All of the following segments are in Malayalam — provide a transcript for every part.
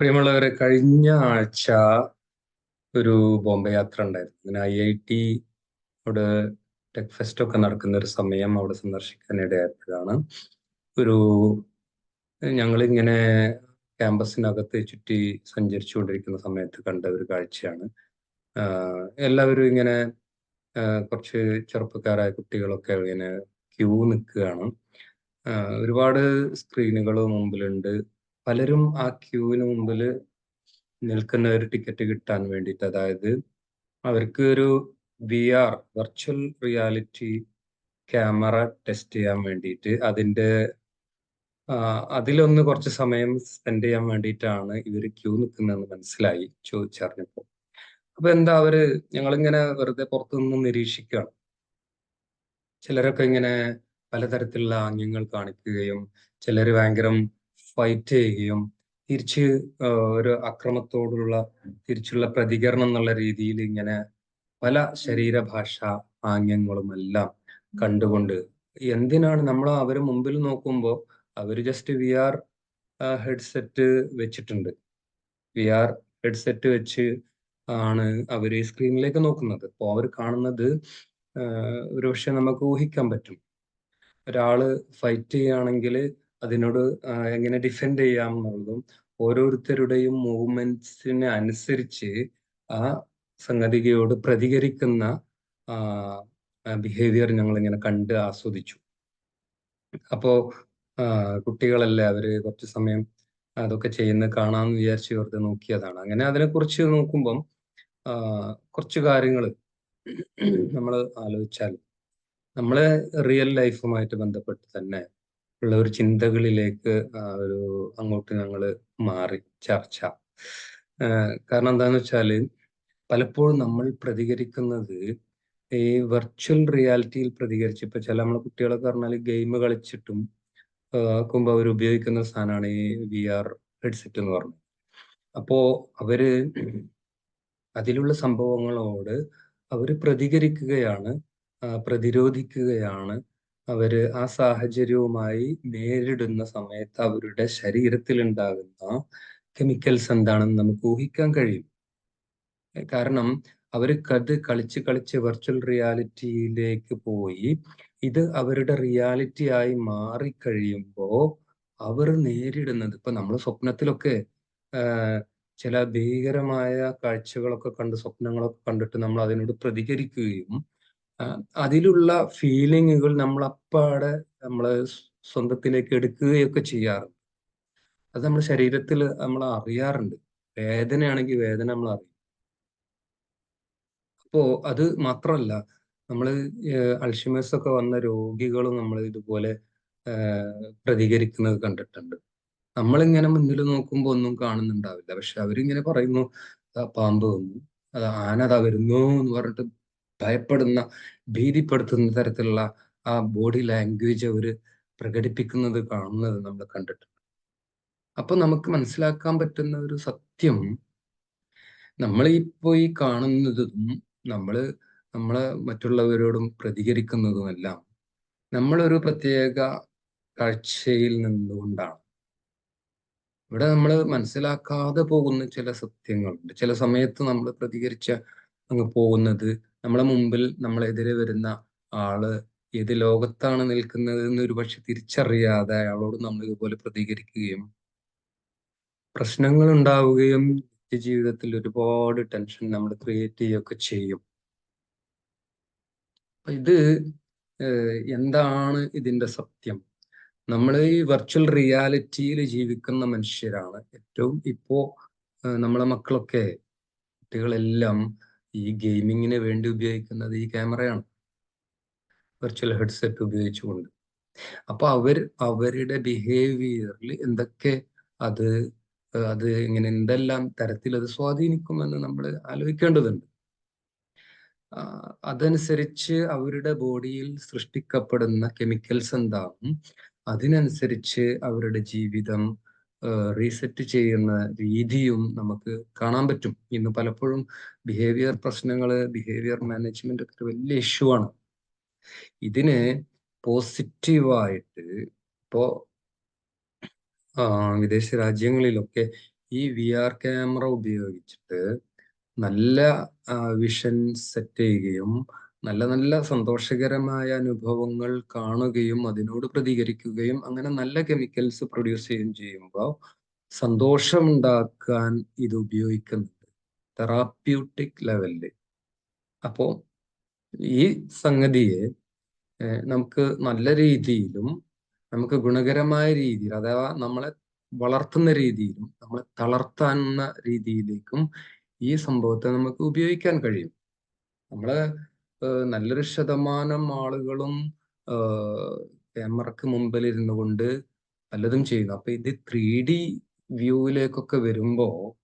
പ്രിയമുള്ളവരെ കഴിഞ്ഞ ആഴ്ച ഒരു ബോംബെ യാത്ര ഉണ്ടായിരുന്നു. അങ്ങനെ ഐ ഐ ടി അവിടെ ടെക് ഫെസ്റ്റ് ഒക്കെ നടക്കുന്ന ഒരു സമയം അവിടെ സന്ദർശിക്കാൻ ഇടയായപ്പോഴാണ് ഒരു ഞങ്ങളിങ്ങനെ ക്യാമ്പസിനകത്ത് ചുറ്റി സഞ്ചരിച്ചുകൊണ്ടിരിക്കുന്ന സമയത്ത് കണ്ട ഒരു കാഴ്ചയാണ്. എല്ലാവരും ഇങ്ങനെ കുറച്ച് ചെറുപ്പക്കാരായ കുട്ടികളൊക്കെ ഇങ്ങനെ ക്യൂ നിൽക്കുകയാണ്. ഒരുപാട് സ്ക്രീനുകൾ മുമ്പിലുണ്ട്. പലരും ആ ക്യൂവിന് മുമ്പിൽ നിൽക്കുന്ന ഒരു ടിക്കറ്റ് കിട്ടാൻ വേണ്ടിയിട്ട് അതായത് അവർക്ക് ഒരു V R virtual reality camera test ചെയ്യാൻ വേണ്ടിയിട്ട് അതിന്റെ അതിലൊന്ന് കുറച്ച് സമയം സ്പെൻഡ് ചെയ്യാൻ വേണ്ടിയിട്ടാണ് ഇവർ ക്യൂ നിൽക്കുന്നതെന്ന് മനസ്സിലായി ചോദിച്ചറിഞ്ഞപ്പോൾ. അപ്പൊ എന്താ അവർ ഞങ്ങളിങ്ങനെ വെറുതെ പുറത്തുനിന്ന് നിരീക്ഷിക്കുകയാണ്. ചിലരൊക്കെ ഇങ്ങനെ പലതരത്തിലുള്ള ആംഗ്യങ്ങൾ കാണിക്കുകയും ചിലർ ഭയങ്കരം ഫൈറ്റ് ചെയ്യുകയും തിരിച്ച് ഒരു അക്രമത്തോടുള്ള തിരിച്ചുള്ള പ്രതികരണം എന്നുള്ള രീതിയിൽ ഇങ്ങനെ പല ശരീരഭാഷ ആംഗ്യങ്ങളും എല്ലാം കണ്ടുകൊണ്ട് എന്തിനാണ് നമ്മൾ അവർ മുമ്പിൽ നോക്കുമ്പോൾ അവർ ജസ്റ്റ് വി ആർ ഹെഡ്സെറ്റ് വെച്ചിട്ടുണ്ട്. വി ആർ ഹെഡ്സെറ്റ് വെച്ച് ആണ് അവർ സ്ക്രീനിലേക്ക് നോക്കുന്നത്. അപ്പോൾ അവർ കാണുന്നത് ഒരുപക്ഷെ നമുക്ക് ഊഹിക്കാൻ പറ്റും. ഒരാൾ ഫൈറ്റ് ചെയ്യുകയാണെങ്കിൽ അതിനോട് എങ്ങനെ ഡിഫെൻഡ് ചെയ്യാം എന്നുള്ളതും ഓരോരുത്തരുടെയും മൂവ്മെന്റ്സിന് അനുസരിച്ച് ആ സംഗതികയോട് പ്രതികരിക്കുന്ന ബിഹേവിയർ ഞങ്ങൾ ഇങ്ങനെ കണ്ട് ആസ്വദിച്ചു. അപ്പോ കുട്ടികളല്ലേ അവർ കുറച്ച് സമയം അതൊക്കെ ചെയ്യുന്ന കാണാമെന്ന് വിചാരിച്ച് വെറുതെ നോക്കിയതാണ്. അങ്ങനെ അതിനെക്കുറിച്ച് നോക്കുമ്പം കുറച്ച് കാര്യങ്ങൾ നമ്മൾ ആലോചിച്ചാൽ നമ്മളെ റിയൽ ലൈഫുമായിട്ട് ബന്ധപ്പെട്ട് തന്നെ ഉള്ള ഒരു ചിന്തകളിലേക്ക് ഒരു അങ്ങോട്ട് ഞങ്ങൾ മാറി ചർച്ച. കാരണം എന്താണെന്ന് വെച്ചാൽ പലപ്പോഴും നമ്മൾ പ്രതികരിക്കുന്നത് ഈ വെർച്വൽ റിയാലിറ്റിയിൽ പ്രതികരിച്ച്. ഇപ്പൊ ചില നമ്മളെ കുട്ടികളൊക്കെ പറഞ്ഞാൽ ഗെയിം കളിച്ചിട്ടും ആക്കുമ്പോൾ അവർ ഉപയോഗിക്കുന്ന സാധനമാണ് ഈ വി ആർ ഹെഡ്സെറ്റ് എന്ന് പറഞ്ഞത് അപ്പോ അവർ അതിലുള്ള സംഭവങ്ങളോട് അവർ പ്രതികരിക്കുകയാണ് പ്രതിരോധിക്കുകയാണ് അവർ ആ സാഹചര്യവുമായി നേരിടുന്ന സമയത്ത് അവരുടെ ശരീരത്തിൽ ഉണ്ടാകുന്ന കെമിക്കൽസ് എന്താണെന്ന് നമുക്ക് ഊഹിക്കാൻ കഴിയും. കാരണം അവർ അത് കളിച്ച് കളിച്ച് വെർച്വൽ റിയാലിറ്റിയിലേക്ക് പോയി. ഇത് അവരുടെ റിയാലിറ്റി ആയി മാറിക്കഴിയുമ്പോൾ അവർ നേരിടുന്നത് ഇപ്പൊ നമ്മൾ സ്വപ്നത്തിലൊക്കെ ചില ഭീകരമായ കാഴ്ചകളൊക്കെ കണ്ട് സ്വപ്നങ്ങളൊക്കെ കണ്ടിട്ട് നമ്മൾ അതിനോട് പ്രതികരിക്കുകയും അതിലുള്ള ഫീലിങ്ങുകൾ നമ്മൾ അപ്പാടെ നമ്മൾ സ്വന്തത്തിലേക്ക് എടുക്കുകയൊക്കെ ചെയ്യാറുണ്ട്. അത് നമ്മുടെ ശരീരത്തിൽ നമ്മൾ അറിയാറുണ്ട്. വേദനയാണെങ്കിൽ വേദന നമ്മൾ അറിയും. അപ്പോ അത് മാത്രമല്ല നമ്മൾ അൾഷിമേഴ്സ് ഒക്കെ വന്ന രോഗികൾ നമ്മൾ ഇതുപോലെ പ്രതികരിക്കുന്നത് കണ്ടിട്ടുണ്ട്. നമ്മളിങ്ങനെ മുന്നിൽ നോക്കുമ്പോൾ ഒന്നും കാണുന്നുണ്ടാവില്ല. പക്ഷെ അവരിങ്ങനെ പറയുന്നു പാമ്പ് വന്നു. അത് ആന അതാ വരുന്നു എന്ന് പറഞ്ഞിട്ട് ഭയപ്പെടുന്ന ഭീതിപ്പെടുത്തുന്ന തരത്തിലുള്ള ആ ബോഡി ലാംഗ്വേജ് അവർ പ്രകടിപ്പിക്കുന്നത് കാണുന്നത് നമ്മൾ കണ്ടിട്ടുണ്ട്. അപ്പൊ നമുക്ക് മനസ്സിലാക്കാൻ പറ്റുന്ന ഒരു സത്യം നമ്മൾ ഇപ്പോ ഈ കാണുന്നതും നമ്മൾ നമ്മളെ മറ്റുള്ളവരോടും പ്രതികരിക്കുന്നതുമെല്ലാം നമ്മളൊരു പ്രത്യേക കാഴ്ചയിൽ നിന്നുകൊണ്ടാണ്. ഇവിടെ നമ്മൾ മനസ്സിലാക്കാതെ പോകുന്ന ചില സത്യങ്ങളുണ്ട്. ചില സമയത്ത് നമ്മൾ പ്രതികരിച്ച അങ്ങ് പോകുന്നത് നമ്മളെ മുമ്പിൽ നമ്മളെതിരെ വരുന്ന ആൾ ഏത് ലോകത്താണ് നിൽക്കുന്നത് എന്ന് ഒരു പക്ഷെ തിരിച്ചറിയാതെ അയാളോട് നമ്മൾ ഇതുപോലെ പ്രതികരിക്കുകയും പ്രശ്നങ്ങൾ ഉണ്ടാവുകയും ജീവിതത്തിൽ ഒരുപാട് ടെൻഷൻ നമ്മൾ ക്രിയേറ്റ് ചെയ്യുകയൊക്കെ ചെയ്യും. ഇത് എന്താണ് ഇതിന്റെ സത്യം? നമ്മൾ ഈ വെർച്വൽ റിയാലിറ്റിയിൽ ജീവിക്കുന്ന മനുഷ്യരാണ്. ഏറ്റവും ഇപ്പോ നമ്മളെ മക്കളൊക്കെ കുട്ടികളെല്ലാം ഈ ഗെയിമിങ്ങിന് വേണ്ടി ഉപയോഗിക്കുന്നത് ഈ ക്യാമറയാണ്. വെർച്വൽ ഹെഡ്സെറ്റ് ഉപയോഗിച്ചുകൊണ്ട്. അപ്പൊ അവർ അവരുടെ ബിഹേവിയറിൽ എന്തൊക്കെ അത് അത് ഇങ്ങനെ എന്തെല്ലാം തരത്തിൽ അത് സ്വാധീനിക്കുമെന്ന് നമ്മൾ ആലോചിക്കേണ്ടതുണ്ട്. അതനുസരിച്ച് അവരുടെ ബോഡിയിൽ സൃഷ്ടിക്കപ്പെടുന്ന കെമിക്കൽസ് എന്താകും അതിനനുസരിച്ച് അവരുടെ ജീവിതം റീസെറ്റ് ചെയ്യുന്ന രീതിയും നമുക്ക് കാണാൻ പറ്റും. ഇന്ന് പലപ്പോഴും ബിഹേവിയർ പ്രശ്നങ്ങൾ ബിഹേവിയർ മാനേജ്മെന്റ് ഒക്കെ വലിയ ഇഷ്യൂ ആണ്. ഇതിന് പോസിറ്റീവായിട്ട് ഇപ്പോ വിദേശ രാജ്യങ്ങളിലൊക്കെ ഈ വി ആർ ക്യാമറ ഉപയോഗിച്ചിട്ട് നല്ല വിഷൻ സെറ്റ് ചെയ്യുകയും നല്ല നല്ല സന്തോഷകരമായ അനുഭവങ്ങൾ കാണുകയും അതിനോട് പ്രതികരിക്കുകയും അങ്ങനെ നല്ല കെമിക്കൽസ് പ്രൊഡ്യൂസ് ചെയ്യുകയും ചെയ്യുമ്പോൾ സന്തോഷമുണ്ടാക്കാൻ ഇത് ഉപയോഗിക്കുന്നുണ്ട്. തെറാപ്യൂട്ടിക് ലെവലിൽ അപ്പോ ഈ സംഗതിയെ നമുക്ക് നല്ല രീതിയിലും നമുക്ക് ഗുണകരമായ രീതിയിൽ അഥവാ നമ്മളെ വളർത്തുന്ന രീതിയിലും നമ്മളെ തളർത്താവുന്ന രീതിയിലേക്കും ഈ സംഭവത്തെ നമുക്ക് ഉപയോഗിക്കാൻ കഴിയും. നമ്മൾ നല്ലൊരു ശതമാനം ആളുകളും ക്യാമറക്ക് മുമ്പിൽ ഇരുന്നു കൊണ്ട് പലതും ചെയ്യുന്നു. അപ്പൊ ഇത് ത്രീ ഡി വ്യൂവിലേക്കൊക്കെ വരുമ്പോ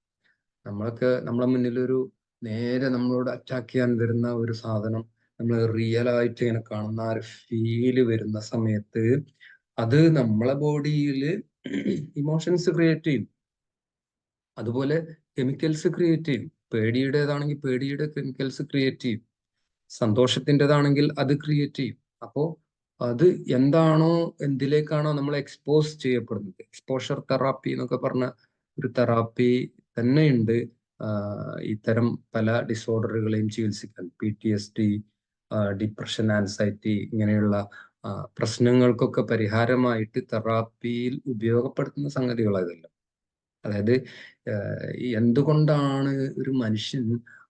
നമ്മളൊക്കെ നമ്മളെ മുന്നിൽ ഒരു നേരെ നമ്മളോട് അറ്റാക്ക് ചെയ്യാൻ വരുന്ന ഒരു സാധനം നമ്മൾ റിയൽ ആയിട്ട് ഇങ്ങനെ കാണുന്ന ആ ഒരു ഫീൽ വരുന്ന സമയത്ത് അത് നമ്മളെ ബോഡിയിൽ ഇമോഷൻസ് ക്രിയേറ്റ് ചെയ്യും. അതുപോലെ കെമിക്കൽസ് ക്രിയേറ്റ് ചെയ്യും. പേടിയുടേതാണെങ്കിൽ പേടിയുടെ കെമിക്കൽസ് ക്രിയേറ്റ് ചെയ്യും. സന്തോഷത്തിന്റെതാണെങ്കിൽ അത് ക്രിയേറ്റ് ചെയ്യും. അപ്പോ അത് എന്താണോ എന്തിലേക്കാണോ നമ്മൾ എക്സ്പോസ് ചെയ്യപ്പെടുന്നത്. എക്സ്പോഷർ തെറാപ്പി എന്നൊക്കെ പറഞ്ഞ ഒരു തെറാപ്പി തന്നെയുണ്ട്. ഇത്തരം പല ഡിസോർഡറുകളെയും ചികിത്സിക്കാൻ. P T S D depression anxiety ഇങ്ങനെയുള്ള പ്രശ്നങ്ങൾക്കൊക്കെ പരിഹാരമായിട്ട് തെറാപ്പിയിൽ ഉപയോഗപ്പെടുത്തുന്ന സംഗതികളായതല്ല അതായത് എന്തുകൊണ്ടാണ് ഒരു മനുഷ്യൻ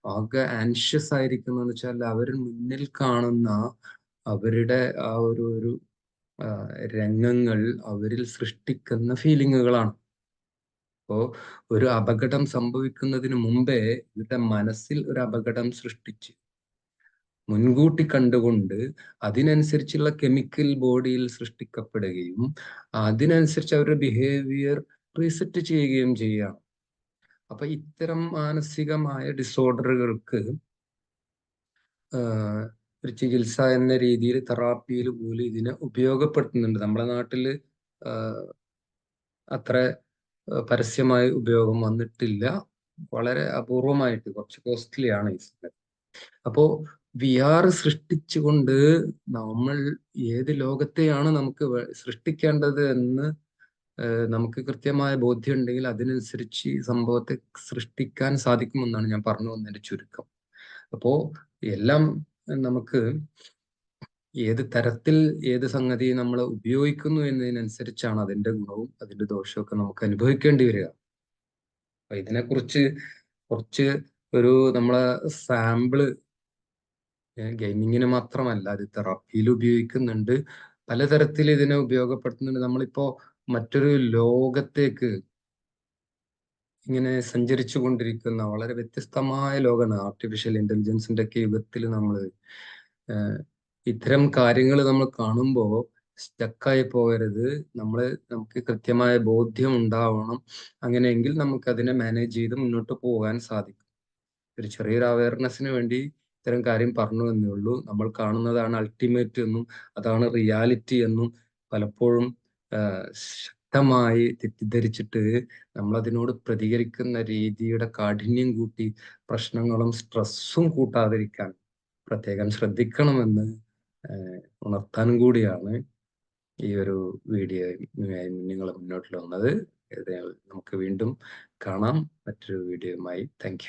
ആകെ ആൻഷ്യസ് ആയിരിക്കുന്നതെന്ന് വെച്ചാൽ അവർ മുന്നിൽ കാണുന്ന അവരുടെ ആ ഒരു ഒരു രംഗങ്ങൾ അവരിൽ സൃഷ്ടിക്കുന്ന ഫീലിങ്ങുകളാണ് അപ്പോ ഒരു അപകടം സംഭവിക്കുന്നതിന് മുമ്പേ ഇവരുടെ മനസ്സിൽ ഒരു അപകടം സൃഷ്ടിച്ച് മുൻകൂട്ടി കണ്ടുകൊണ്ട് അതിനനുസരിച്ചുള്ള കെമിക്കൽ ബോഡിയിൽ സൃഷ്ടിക്കപ്പെടുകയും അതിനനുസരിച്ച് അവരുടെ ബിഹേവിയർ റീസെറ്റ് ചെയ്യുകയും ചെയ്യുകയാണ്. അപ്പൊ ഇത്തരം മാനസികമായ ഡിസോർഡറുകൾക്ക് ഒരു ചികിത്സ എന്ന രീതിയിൽ തെറാപ്പിയിൽ പോലും ഇതിനെ ഉപയോഗപ്പെടുത്തുന്നുണ്ട്. നമ്മുടെ നാട്ടിൽ അത്ര പരസ്യമായ ഉപയോഗം വന്നിട്ടില്ല. വളരെ അപൂർവമായിട്ട് കുറച്ച് കോസ്റ്റ്ലി ആണ് ഈ അപ്പോ വി ആർ സൃഷ്ടിച്ചുകൊണ്ട് നമ്മൾ ഏത് ലോകത്തെയാണ് നമുക്ക് സൃഷ്ടിക്കേണ്ടത് എന്ന് നമുക്ക് കൃത്യമായ ബോധ്യം ഉണ്ടെങ്കിൽ അതിനനുസരിച്ച് ഈ സംഭവത്തെ സൃഷ്ടിക്കാൻ സാധിക്കുമെന്നാണ് ഞാൻ പറഞ്ഞു വന്നതിന്റെ ചുരുക്കം. അപ്പോ എല്ലാം നമുക്ക് ഏത് തരത്തിൽ ഏത് സംഗതി നമ്മൾ ഉപയോഗിക്കുന്നു എന്നതിനനുസരിച്ചാണ് അതിന്റെ ഗുണവും അതിന്റെ ദോഷവും ഒക്കെ നമുക്ക് അനുഭവിക്കേണ്ടി വരിക. അപ്പൊ ഇതിനെക്കുറിച്ച് കുറച്ച് ഒരു നമ്മളെ സാമ്പിൾ ഗെയിമിങ്ങിന് മാത്രമല്ല അത് തെറാപ്പിയിൽ ഉപയോഗിക്കുന്നുണ്ട്. പലതരത്തിൽ ഇതിനെ ഉപയോഗപ്പെടുത്തുന്നുണ്ട്. നമ്മളിപ്പോ മറ്റൊരു ലോകത്തേക്ക് ഇങ്ങനെ സഞ്ചരിച്ചു കൊണ്ടിരിക്കുന്ന വളരെ വ്യത്യസ്തമായ ലോകമാണ്. ആർട്ടിഫിഷ്യൽ ഇന്റലിജൻസിന്റെ ഒക്കെ യുഗത്തിൽ നമ്മൾ ഇത്തരം കാര്യങ്ങൾ നമ്മൾ കാണുമ്പോൾ സ്റ്റക്കായി പോകരുത്. നമ്മൾ നമുക്ക് കൃത്യമായ ബോധ്യം ഉണ്ടാവണം. അങ്ങനെയെങ്കിൽ നമുക്ക് അതിനെ മാനേജ് ചെയ്ത് മുന്നോട്ട് പോകാൻ സാധിക്കും. ഒരു ചെറിയൊരു അവയർനെസ്സിന് വേണ്ടി ഇത്തരം കാര്യം പറഞ്ഞു എന്നേ ഉള്ളൂ. നമ്മൾ കാണുന്നതാണ് അൾട്ടിമേറ്റ് എന്നും അതാണ് റിയാലിറ്റി എന്നും പലപ്പോഴും ശക്തമായി തെറ്റിദ്ധരിച്ചിട്ട് നമ്മൾ അതിനോട് പ്രതികരിക്കുന്ന രീതിയുടെ കാഠിന്യം കൂട്ടി പ്രശ്നങ്ങളും സ്ട്രെസ്സും കൂട്ടാതിരിക്കാൻ പ്രത്യേകം ശ്രദ്ധിക്കണമെന്ന് ഉണർത്താനും കൂടിയാണ് ഈ ഒരു വീഡിയോ നിങ്ങൾ മുന്നോട്ട് വന്നത് നമുക്ക് വീണ്ടും കാണാം. മറ്റൊരു വീഡിയോയുമായി താങ്ക്